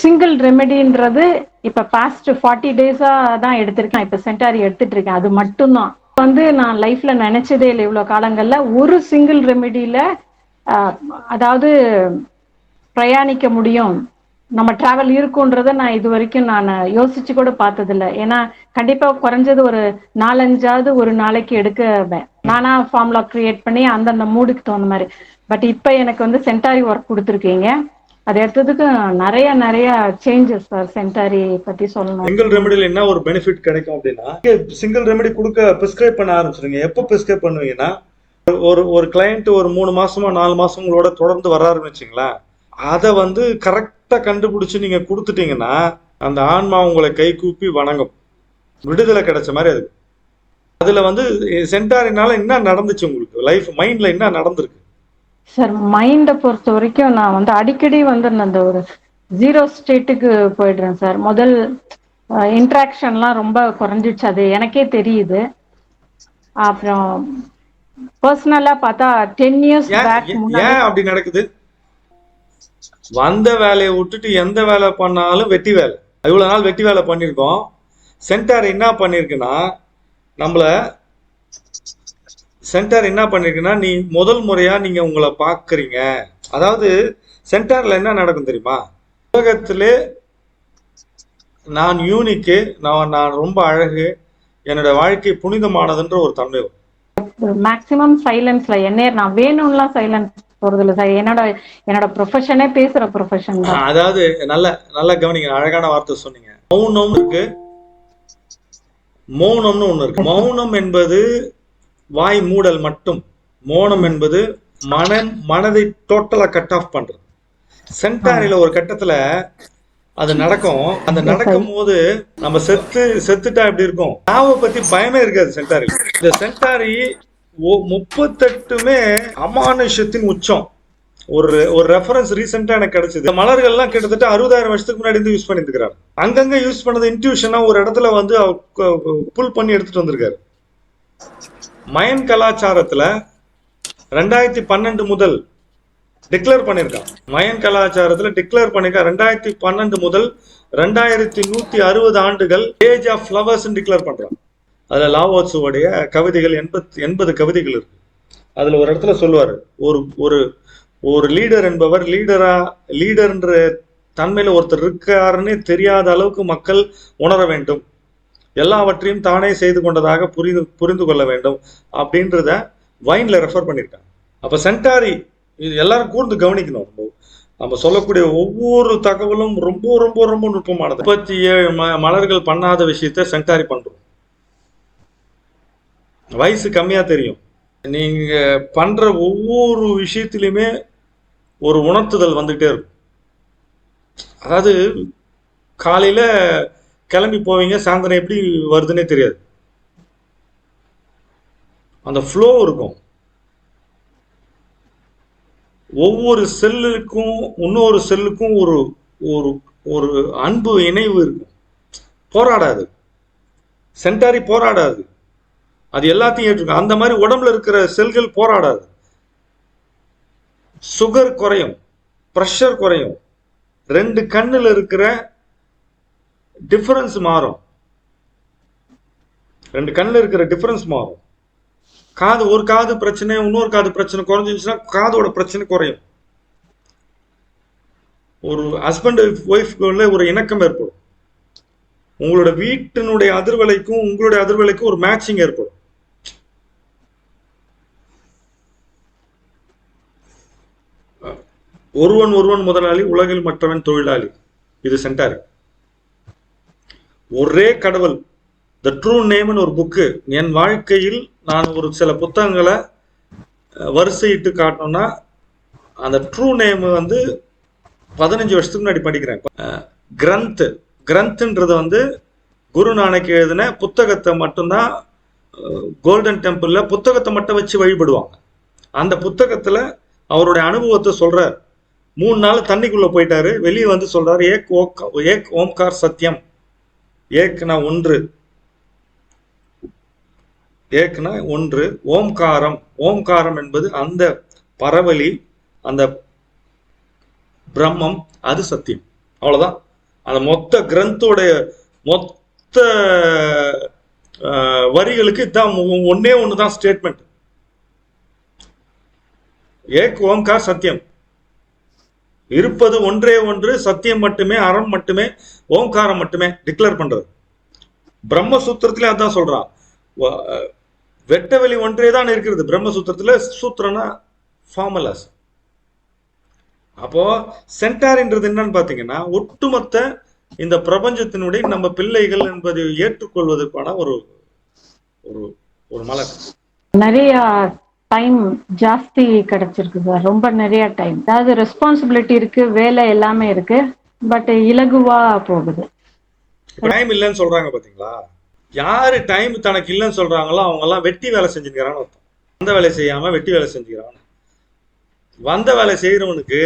Single ரெமெடின்றது இப்ப past forty டேஸா தான் எடுத்திருக்கேன். இப்ப சென்டாரி எடுத்துட்டு இருக்கேன் அது மட்டும்தான். வந்து நான் லைஃப்ல நினைச்சதே இல்லை இவ்வளவு காலங்கள்ல. ஒரு சிங்கிள் ரெமெடியில அதாவது பிரயாணிக்க முடியும். நம்ம டிராவல் இருக்கும்ன்றத நான் இது வரைக்கும் நான் யோசிச்சு கூட பார்த்ததில்ல. ஏன்னா கண்டிப்பா குறைஞ்சது ஒரு நாலஞ்சாவது ஒரு நாளைக்கு எடுக்க நானா ஃபார்முலா கிரியேட் பண்ணி அந்தந்த மூடுக்கு தகுந்த மாதிரி. பட் இப்ப எனக்கு வந்து சென்டாரி ஒர்க் கொடுத்துருக்கீங்க. அது எடுத்ததுக்கு நிறைய நிறைய சேஞ்சஸ் சார் சென்டாரி பத்தி சொல்லணும். சிங்கிள் ரெமெடியில் என்ன ஒரு பெனிஃபிட் கிடைக்கும் அப்படின்னா சிங்கிள் ரெமெடி கொடுக்க பிரிஸ்கிரைப் பண்ண ஆரம்பிச்சிருங்க. எப்போ பிரிஸ்கிரைப் பண்ணுவீங்கன்னா ஒரு ஒரு கிளையண்ட் ஒரு மூணு மாசமா நாலு மாசங்களோட உங்களோட தொடர்ந்து வர்றாருன்னு வச்சுங்களேன் அதை வந்து கரெக்டா கண்டுபிடிச்சு நீங்க கொடுத்துட்டீங்கன்னா அந்த ஆன்மா உங்களை கை கூப்பி வணங்கும். விடுதலை கிடைச்ச மாதிரி அது. அதுல வந்து சென்டாரினால என்ன நடந்துச்சு உங்களுக்கு? லைஃப் மைண்ட்ல என்ன நடந்திருக்கு? சார் மைண்டை பொறுத்த வரைக்கும் நான் வந்து அடிக்கடி வந்து அந்த ஒரு ஜீரோ ஸ்டேட்டுக்கு போயிடுறேன் சார் முதல் இன்ட்ராக்ஷன்லாம் ரொம்ப குறைஞ்சிடுச்சு அது எனக்கே தெரியுது. அப்புறம் பர்சனலா பார்த்தா டென் இயர்ஸ் பேக் ஏன் அப்படி நடக்குது? வந்த வேலையை விட்டுட்டு எந்த வேலை பண்ணாலும் வெட்டி வேலை. இவ்வளவு நாள் வெட்டி வேலை பண்ணியிருக்கோம். சென்டார் என்ன பண்ணிருக்குன்னா நம்மள சென்டார் என்ன பண்ணிருக்குன்னா நீ முதல் முறையா நீங்க உங்களை பாக்குறீங்க. அதாவது சென்டார்ல என்ன நடக்கும் தெரியுமா? உலகத்திலே நான் யூனிக்கு நான் நான் ரொம்ப அழகு என்னோட வாழ்க்கை புனிதமானதுன்ற ஒரு தன்மை. மேக்சிமம் சைலன்ஸ்ல என்ன நான் வேணும்லாம் சைலன்ஸ் போறது இல்லை சார் என்னோட என்னோட ப்ரொஃபஷனே பேசுற ப்ரொஃபஷன் அதாவது நல்ல நல்ல கவனிங்க அழகான வார்த்தை சொன்னீங்க. மௌனம் இருக்கு. மௌனம்னு ஒண்ணு இருக்கு. மௌனம் என்பது வாய் மூடல் மட்டும் மோனம் என்பது மனம் மனதை டோட்டலா கட் ஆஃப் பண்றது. சென்டாரில ஒரு கட்டத்துல அது நடக்கும். அந்த நடக்கும் போது நம்ம செத்து செத்துட்டா எப்படி இருக்கும்? சாவை பத்தி பயமே இருக்காது சென்டாரில். இந்த சென்டாரி ஒ- முப்பத்தெட்டுமே அமானுஷத்தின் உச்சம். ஒரு ஒரு ரெஃபரன்ஸ் ரீசெண்டா எனக்கு கிடைச்சது. மலர்கள்லாம் கிட்டத்தட்ட அறுபதாயிரம் வருஷத்துக்கு முன்னாடி இருந்து யூஸ் பண்ணிட்டு இருக்கிறாரு அங்கங்க யூஸ் பண்ணது இன்ட்யூஷனா ஒரு இடத்துல வந்து புல் பண்ணி எடுத்துட்டு வந்திருக்காரு. மயன் கலாச்சாரத்தில் ரெண்டாயிரத்தி பன்னெண்டு முதல் டிக்ளேர் பண்ணியிருக்கான் மயன் கலாச்சாரத்தில் டிக்ளேர் பண்ணிருக்கான். ரெண்டாயிரத்தி பன்னெண்டு முதல் ரெண்டாயிரத்தி நூற்றி அறுபது ஆண்டுகள் ஏஜ் ஆஃப் ஃப்ளவர்ஸ் டிக்ளேர் பண்ணுறான் அதில் லாவோட்ஸுவோடைய கவிதைகள் எண்பத் எண்பது கவிதைகள் இருக்கு. அதில் ஒரு இடத்துல சொல்லுவார் ஒரு ஒரு ஒரு லீடர் என்பவர் லீடரா லீடர்ன்ற தன்மையில் ஒருத்தர் இருக்காருன்னு தெரியாத அளவுக்கு மக்கள் உணர வேண்டும். எல்லாவற்றையும் தானே செய்து கொண்டதாக புரிந்து புரிந்து கொள்ள வேண்டும் அப்படின்றத வைன்ல ரெஃபர் பண்ணியிருக்காங்க அப்ப சென்டாரி இது எல்லாரும் கூர்ந்து கவனிக்கணும். ரொம்ப நம்ம சொல்லக்கூடிய ஒவ்வொரு தகவலும் ரொம்ப ரொம்ப ரொம்ப நுட்பமானது. முப்பத்தி ஏழு ம- மலர்கள் பண்ணாத விஷயத்த சென்டாரி பண்றோம். வயசு கம்மியா தெரியும். நீங்க பண்ற ஒவ்வொரு விஷயத்திலுமே ஒரு உணர்த்துதல் வந்துகிட்டே இருக்கும். அதாவது காலையில கிளம்பி போவீங்க சாயந்தரம் எப்படி வருதுன்னே தெரியாது. அந்த ஃப்ளோ இருக்கும். ஒவ்வொரு செல்லுக்கும் இன்னொரு செல்லுக்கும் ஒரு ஒரு ஒரு அன்பு இணைவு இருக்கும். போராடாது. சென்டாரி போராடாது. அது எல்லாத்தையும் ஏற்றுக்கும். அந்த மாதிரி உடம்புல இருக்கிற செல்கள் போராடாது. சுகர் குறையும். ப்ரெஷர் குறையும். ரெண்டு கண்ணில் இருக்கிற டிஃபரன்ஸ் மாறும். ரெண்டு கண்ணில் இருக்கிற டிஃபரன்ஸ் மாறும். காது ஒரு காது பிரச்சனை இன்னொரு காது பிரச்சனை குறைஞ்சிச்சுன்னா காதோட பிரச்சனை குறையும். ஒரு ஹஸ்பண்ட் ஒய்ஃப்குள்ள ஒரு இணக்கம் ஏற்படும். உங்களோட வீட்டினுடைய அதிர்வலைக்கும் உங்களுடைய அதிர்வலைக்கும் ஒரு மேட்சிங் ஏற்படும். ஒருவன் ஒருவன் முதலாளி உலகில் மற்றவன் தொழிலாளி. இது சென்டாரி ஒரே கடவுள் த ட்ரூ நேம்னு ஒரு புக்கு என் வாழ்க்கையில் நான் ஒரு சில புத்தகங்களை வரிசையிட்டு காட்டணும்னா அந்த ட்ரூ நேம் வந்து பதினஞ்சு வருஷத்துக்கு முன்னாடி படிக்கிறேன். கிரந்த். கிரந்த்ன்றது வந்து குருநானக் எழுதின புத்தகத்தை மட்டும்தான் கோல்டன் டெம்பிளில் புத்தகத்தை மட்டும் வச்சு வழிபடுவாங்க. அந்த புத்தகத்தில் அவருடைய அனுபவத்தை சொல்கிறார் மூணு நாள் தண்ணிக்குள்ளே போயிட்டாரு. வெளியே வந்து சொல்கிறார் ஏக் ஓக் ஏக் ஓம்கார் சத்தியம் ஏக்னா ஒன்று. ஏக்னா ஒன்று. ஓம்காரம். ஓம்காரம் என்பது அந்த பரவலி அந்த பிரம்மம் அது சத்தியம். அவ்வளவுதான். அந்த மொத்த கிரந்தோடைய மொத்த வரிகளுக்கு இதான் ஒன்னே ஒன்று ஒண்ணுதான் ஸ்டேட்மெண்ட் ஏக் ஓம்கார் சத்தியம். இருப்பது ஒன்றே ஒன்று சத்தியம் மட்டுமே அறம் மட்டுமே ஓம்காரம் மட்டுமே டிக்ளேர் பண்றது. பிரம்மசூத்திரத்திலே அதான் சொல்றான் வெட்டவெளி வெட்ட வெளி ஒன்றே தான் இருக்கிறது. பிரம்மசூத்திரத்துல சூத்திரனா ஃபார்மலாஸ் அப்போ சென்டார்ன்றது என்னன்னு பாத்தீங்கன்னா ஒட்டுமொத்த இந்த பிரபஞ்சத்தினுடைய நம்ம பிள்ளைகள் என்பதை ஏற்றுக்கொள்வதற்கான ஒரு ஒரு ஒரு மலர். நிறைய டைம் ஜாஸ்தி கிடைச்சிருக்கு சார் ரொம்ப நிறைய டைம் அதாவது ரெஸ்பான்சிபிலிட்டி இருக்கு வேலை எல்லாமே இருக்கு பட் இலகுவா போகுது. டைம் இல்லைன்னு சொல்றாங்க பாத்தீங்களா? யாரு டைம் தனக்கு இல்லைன்னு சொல்றாங்களோ அவங்க எல்லாம் வெட்டி வேலை செஞ்சுக்கிறான்னு அர்த்தம். வந்த வேலை செய்யாம வெட்டி வேலை செஞ்சுக்கிறான் வந்த வேலை செய்யறவனுக்கு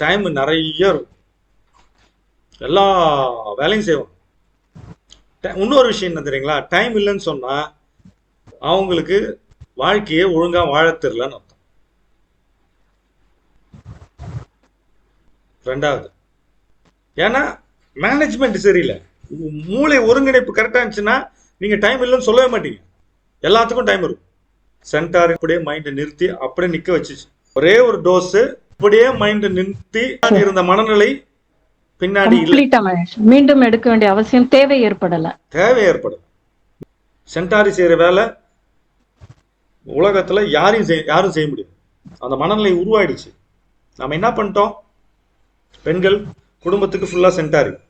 டைம் நிறைய இருக்கும். எல்லா வேலையும் செய்வான். இன்னொரு விஷயம் என்ன தெரியுங்களா? டைம் இல்லைன்னு சொன்னா அவங்களுக்கு வாழ்க்கையை ஒழுங்கா வாழத் தெரியலன்னு அர்த்தம். ரெண்டாவது. ஏன்னா மேனேஜ்மெண்ட் சரியில்லை. மூளை ஒருங்கிணைப்பு கரெக்டா இருந்துச்சுன்னா நீங்க டைம் இல்லைன்னு சொல்லவே மாட்டீங்க. எல்லாத்துக்கும் டைம் இருக்கும். சென்டார் இப்படியே மைண்டை நிறுத்தி அப்படியே நிக்க வச்சுச்சு. ஒரே ஒரு டோஸ் இப்படியே மைண்டை நிறுத்தி இருந்த மனநிலை பின்னாடி மீண்டும் எடுக்க வேண்டிய அவசியம் தேவை ஏற்படல. தேவை ஏற்படும் சென்டாரி செய்யற வேலை உலகத்தில் யாரையும் செய் யாரும் செய்ய முடியும் அந்த மனநிலை உருவாயிடுச்சு. நம்ம என்ன பண்ணிட்டோம்? பெண்கள் குடும்பத்துக்கு ஃபுல்லாக சென்டாரி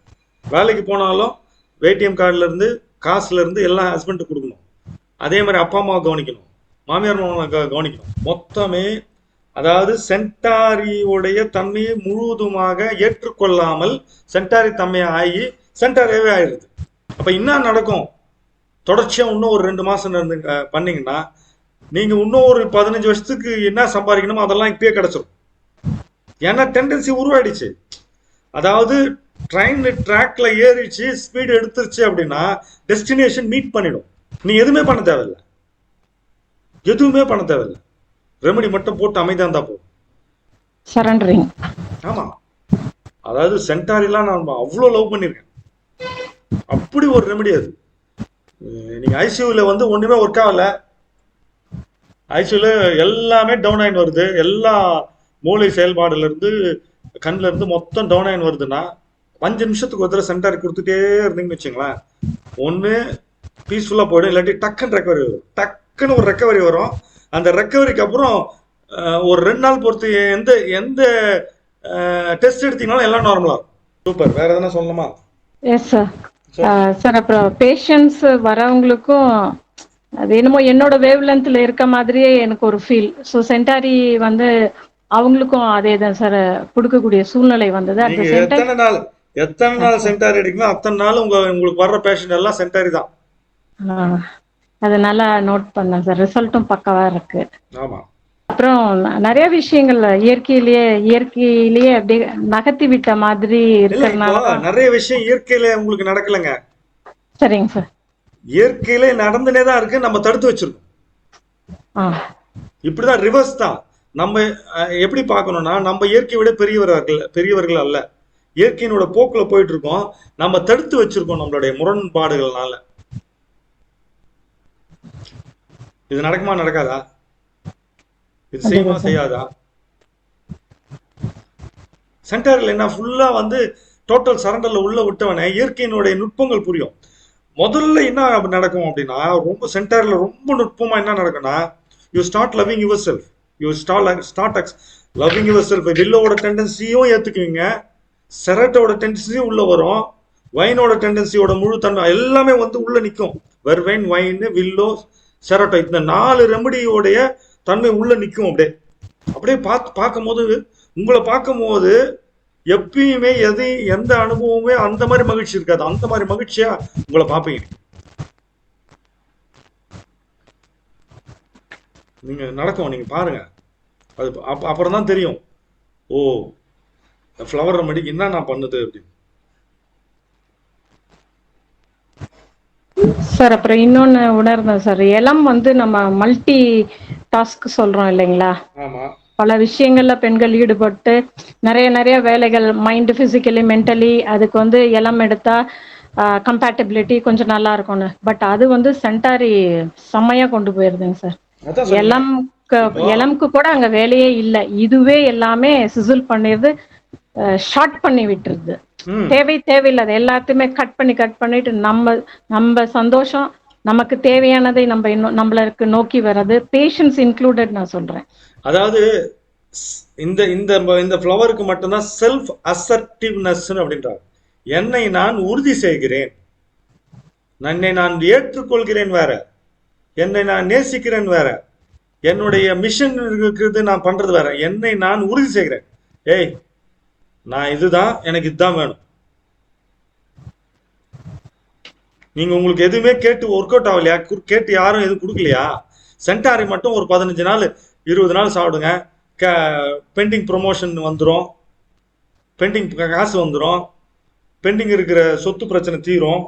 வேலைக்கு போனாலும் ஏடிஎம் கார்டுலேருந்து காசுலேருந்து எல்லாம் ஹஸ்பண்டுக்கு கொடுக்கணும். அதே மாதிரி அப்பா அம்மாவை கவனிக்கணும். மாமியார் மாமாவை க- கவனிக்கணும். மொத்தமே அதாவது சென்டாரியுடைய தன்மையை முழுவதுமாக ஏற்றுக்கொள்ளாமல் சென்டாரி தன்மையை ஆகி சென்டாரியாகவே ஆயிடுது. அப்போ என்ன நடக்கும்? தொடர்ச்சியாக இன்னும் ஒரு ரெண்டு மாதம் இருந்து பண்ணிங்கன்னா நீங்க இன்னும் ஒரு பதினஞ்சு வருஷத்துக்கு என்ன சம்பாதிக்கணுமோ அதெல்லாம் இப்பயே கிடைச்சிரும். ஏன்னா டெண்டன்சி உருவாயிடுச்சு. அதாவது ட்ரெயின் ட்ராக்ல ஏறிச்சு ஸ்பீடு எடுத்துருச்சு அப்படின்னா டெஸ்டினேஷன் மீட் பண்ணிடும். நீ எதுவுமே பண்ண தேவையில்ல. எதுவுமே பண்ண தேவையில்ல. ரெமெடி மட்டும் போட்டு அமைதியா இருந்தா போதும். சரண்டரிங் ஆமா. அதாவது சென்டாரிலாம் நான் அவ்வளோ லவ் பண்ணியிருக்கேன் அப்படி ஒரு ரெமெடி அது. அஹ் நீங்க ஐசியூல வந்து ஒண்ணுமே ஒர்க் ஆகல. ஐசியூல எல்லாமே டவுன் ஆயின் வருது. எல்லா மூளை செயல்பாடுல இருந்து கண்ணுல இருந்து மொத்தம் டவுன் ஆயின் வருதுன்னா அஞ்சு நிமிஷத்துக்கு ஒரு தடவை சென்டாரி கொடுத்துட்டே இருந்தீங்கன்னு வச்சுங்களேன் ஒண்ணு பீஸ்ஃபுல்லா போயிடும். இல்லாட்டி டக்குன்னு ரெக்கவரி வரும். டக்குன்னு ஒரு ரெக்கவரி வரும். அந்த ரெக்கவரிக்கு அப்புறம் ஒரு ரெண்டு நாள் பொறுத்து எந்த எந்த டெஸ்ட் எடுத்தீங்கனாலும் எல்லாம் நார்மலா இருக்கும். சூப்பர் வேற எதனா சொல்லணுமா? எஸ் சார் சார் அப்புறம் பேஷண்ட்ஸ் வரவங்களுக்கும் அது என்னமோ என்னோட வேவ் லென்த்ல இருக்க மாதிரியே எனக்கு ஒரு ஃபீல் ஸோ சென்டாரி வந்து அவங்களுக்கும் அதே தான் சார் கொடுக்கக்கூடிய சூழ்நிலை வந்தது. எத்தனை நாள் எத்தனை நாள் சென்டாரி எடுக்கணும் அத்தனை நாள் உங்க உங்களுக்கு வர்ற பேஷண்ட் எல்லாம் சென்டாரி தான். அதை நல்லா நோட் பண்ணேன் சார் ரிசல்ட்டும் பக்காவா இருக்கு. ஆமா. அப்புறம் நிறைய விஷயங்கள் இயற்கையிலேயே இயற்கையிலேயே அப்படியே நகர்த்தி விட்ட மாதிரி இருக்கிறதுனால நிறைய விஷயம் இயற்கையில உங்களுக்கு நடக்கலைங்க. சரிங்க சார் இயற்கையிலே நடந்துனே தான் இருக்கு நம்ம தடுத்து வச்சிருக்கோம். இப்படிதான் ரிவர்ஸ் தான். நம்ம எப்படி பார்க்கணும்னா நம்ம இயற்கையை விட பெரியவர்கள் பெரியவர்கள் அல்ல. இயற்கையினோட போக்குல போயிட்டு இருக்கோம் நம்ம தடுத்து வச்சிருக்கோம் நம்மளுடைய முரண்பாடுகள்னால. இது நடக்குமா நடக்காதா? இது செய்யுமா செய்யாதா? சென்டரில் என்ன ஃபுல்லா வந்து டோட்டல் சரண்டர்ல உள்ள விட்டவனே இயற்கையினுடைய நுட்பங்கள் புரியும். முதல்ல என்ன நடக்கும் அப்படின்னா ரொம்ப சென்டர்ல ரொம்ப நுட்பமா என்ன நடக்கும்னா you start loving yourself you start start loving yourself வில்லோட டெண்டன்சியும் ஏத்துக்குவீங்க. செரட்டோட டெண்டன்சியும் உள்ள வரும். வைனோட டெண்டன்சியோட முழு தன்மை எல்லாமே வந்து உள்ள நிற்கும் வெர்வைன் வைன் வில்லோ செரட்டோ இந்த நாலு ரெமடியோடைய தன்மை உள்ள நிற்கும் அப்படியே. அப்படியே பார்த்து பார்க்கும்போது உங்களை பார்க்கும்போது எப்பயுமே எது எந்த அனுபவமே அந்த மாதிரி மகிழ்ச்சி இருக்காது. அந்த மாதிரி மகிழ்ச்சியா உங்களை பார்ப்பீங்க. நீங்க நடக்கும் நீங்க பாருங்க. அது அப்ப அப்புறம் தான் தெரியும். ஓ ஃப்ளவர் ரெமடிக்கு என்ன நான் பண்ணுது அப்படின்னு. சார் அப்புறம் இன்னொன்னு உணர்ந்தேன் சார். எலம் வந்து நம்ம மல்டி டாஸ்க் சொல்றோம் இல்லைங்களா? ஆமா. பல விஷயங்கள்ல பெண்கள் ஈடுபட்டு நிறைய நிறைய வேலைகள் மைண்ட் பிசிக்கலி மென்டலி அதுக்கு வந்து எலம் எடுத்தா கம்பேட்டபிலிட்டி கொஞ்சம் நல்லா இருக்கும்னு. பட் அது வந்து சென்டாரி செம்மையா கொண்டு போயிருதுங்க சார். சொல்றேன். எலம்க்கு கூட அங்க வேலையே இல்ல. இதுவே எல்லாமே சிசில் பண்ணிடுது ஷார்ட் பண்ணி விட்டுருது. தேவை தேவையில்லாத எல்லாத்தையுமே கட் பண்ணி கட் பண்ணிட்டு நம்ம நம்ம சந்தோஷம் நமக்கு தேவையானதை நம்ம இன்னும் நம்மளுக்கு நோக்கி வர்றது பேஷன்ஸ் இன்க்ளூடட் நான் சொல்றேன். அதாவது ஸ்- இந்த இந்த இந்த ஃப்ளவருக்கு மட்டும்தான் செல்ஃப் அசர்டிவ்னஸ் அப்படின்றாங்க. என்னை நான் உறுதி செய்கிறேன். என்னை நான் ஏற்றுக்கொள்கிறேன் வேற. என்னை நான் நேசிக்கிறேன் வேற. என்னுடைய மிஷன் இருக்கிறது நான் பண்றது வேற. என்னை நான் உறுதி செய்கிறேன். ஏய் நான் இதுதான் எனக்கு இதுதான் வேணும். நீங்க உங்களுக்கு எதுவுமே கேட்டு ஒர்க் அவுட் ஆகலையா? கு- கேட்டு யாரும் எதுவும் கொடுக்கலையா? சென்டாரி மட்டும் ஒரு பதினஞ்சு நாள் இருபது நாள் சாப்பிடுங்க. க பெண்டிங் ப்ரொமோஷன் வந்துடும் பெண்டிங் காசு வந்துடும் பெண்டிங் இருக்கிற சொத்து பிரச்சனை தீரும்.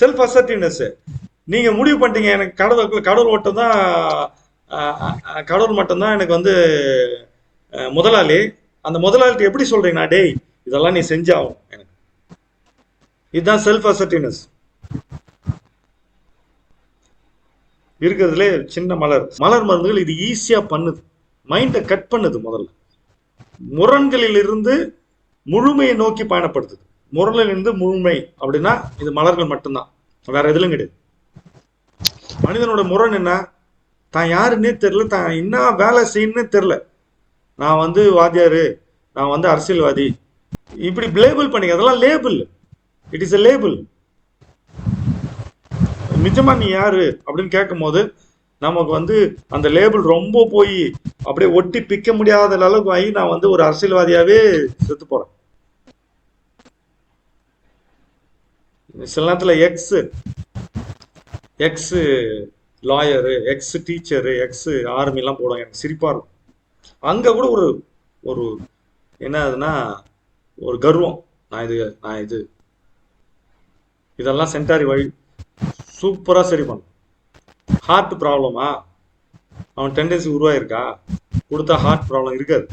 செல்ஃப் அசர்டிவ்னஸ் நீங்க முடிவு பண்ணிட்டீங்க. எனக்கு கடவுள் கடவுள் மட்டும் தான் கடவுள் மட்டும்தான் எனக்கு வந்து முதலாளி. அந்த முதலாளிட்டு எப்படி சொல்றீங்க? டேய் இதெல்லாம் நீ செஞ்சாகும் எனக்கு. இதுதான் செல்ஃப் அசர்டிவ்னஸ் இருக்கிறதுலே சின்ன மலர். மலர் மருந்துகள் இது ஈஸியா பண்ணுது. மைண்டை கட் பண்ணுது முதல்ல. முரண்களிலிருந்து முழுமையை நோக்கி பயணப்படுத்துது. முரணிலிருந்து முழுமை அப்படின்னா இது மலர்கள் மட்டும்தான். வேற எதுலும் கிடையாது. மனிதனோட முரண் என்ன? தான் யாருன்னே தெரியல தான் என்ன வேலை செய்யணும்னே தெரியல. நான் வந்து வாத்தியாரு நான் வந்து அரசியல்வாதி. இப்படி லேபிள் பண்ணிக்க அதெல்லாம் label it is a label நிஜமா நீ யாரு? அப்படின்னு கேட்கும் போது நமக்கு வந்து அந்த லேபிள் ரொம்ப போய் அப்படியே ஒட்டி பிக்க முடியாத அளவுக்கு ஆகி நான் வந்து ஒரு அரசியல்வாதியாவே செத்து போறேன். சில நேரத்துல ex ex lawyer ex teacher ex army எல்லாம் போடுவாங்க. எனக்கு சிரிப்பா இருக்கும். அங்க கூட ஒரு ஒரு என்ன ஆகுதுன்னா ஒரு கர்வம். நான் இது நான் இது இதெல்லாம் சென்டாரி வழி சூப்பராக சரி பண்ணும் ஹார்ட் ப்ராப்ளமா அவன் டெண்டன்சி உருவாயிருக்கா? கொடுத்தா ஹார்ட் ப்ராப்ளம் இருக்காது.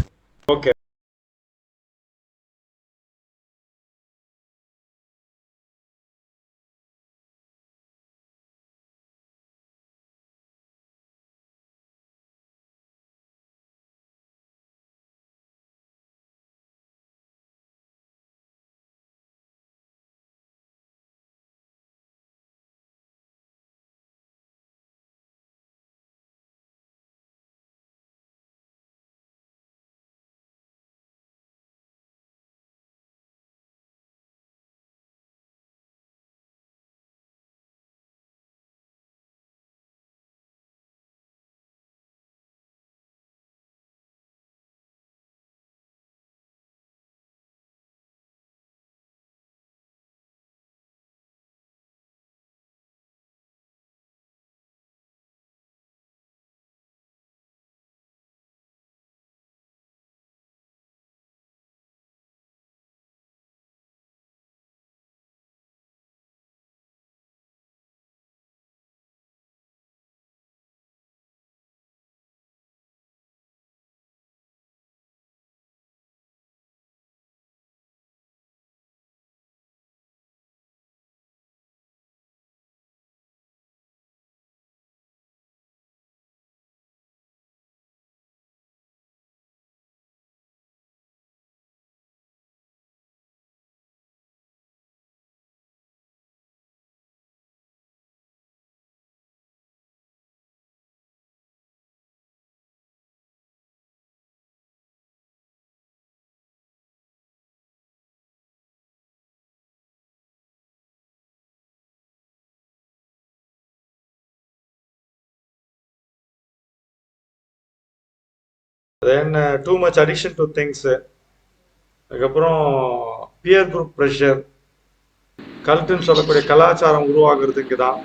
Then too much addiction to things அதுக்கப்புறம் பியர் குரூப் ப்ரெஷர் கல்ட்டுன்னு சொல்லக்கூடிய கலாச்சாரம் உருவாகிறதுக்கு தான்